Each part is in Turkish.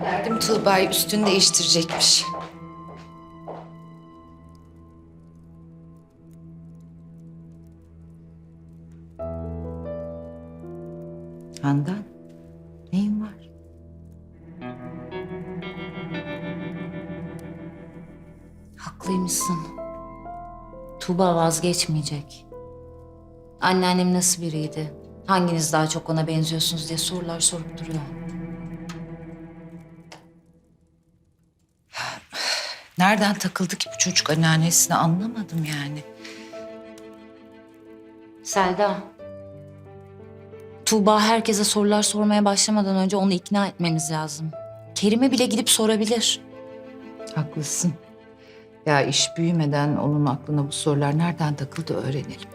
Derdim Tuğba'yı üstünü değiştirecekmiş. Handan, neyin var? Haklıymışsın. Tuğba vazgeçmeyecek. Anneannem nasıl biriydi? Hanginiz daha çok ona benziyorsunuz diye sorular sorup duruyor. Nereden takıldı ki bu çocuk anneannesini anlamadım yani. Selda. Tuğba herkese sorular sormaya başlamadan önce onu ikna etmemiz lazım. Kerim'e bile gidip sorabilir. Haklısın. Ya iş büyümeden onun aklına bu sorular nereden takıldı öğrenelim.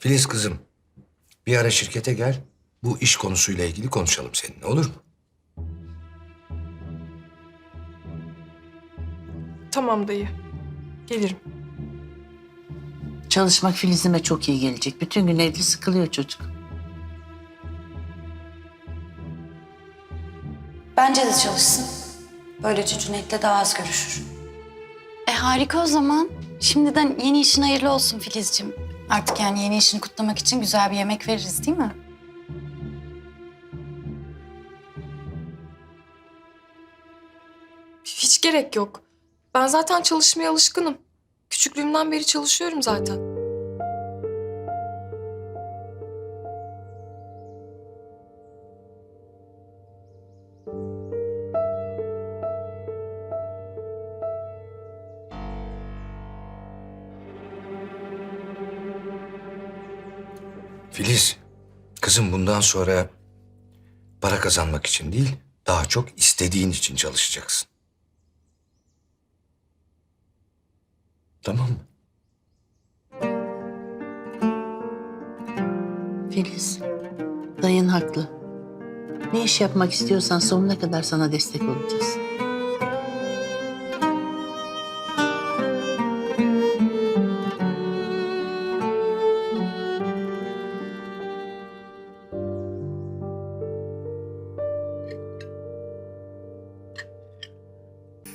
Filiz kızım, bir ara şirkete gel. Bu iş konusuyla ilgili konuşalım seninle olur mu? Tamam dayı. Gelirim. Çalışmak Filiz'ime çok iyi gelecek. Bütün gün evde sıkılıyor çocuk. Bence de çalışsın. Böylece Cüneyt'le daha az görüşür. E harika o zaman. Şimdiden yeni işin hayırlı olsun Filizciğim. Artık yani yeni işini kutlamak için güzel bir yemek veririz değil mi? Hiç gerek yok. Ben zaten çalışmaya alışkınım. Küçüklüğümden beri çalışıyorum zaten. Filiz, kızım bundan sonra para kazanmak için değil, daha çok istediğin için çalışacaksın. Tamam mı? Filiz, dayın haklı. Ne iş yapmak istiyorsan sonuna kadar sana destek olacağız.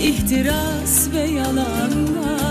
ihtiras ve yalanlar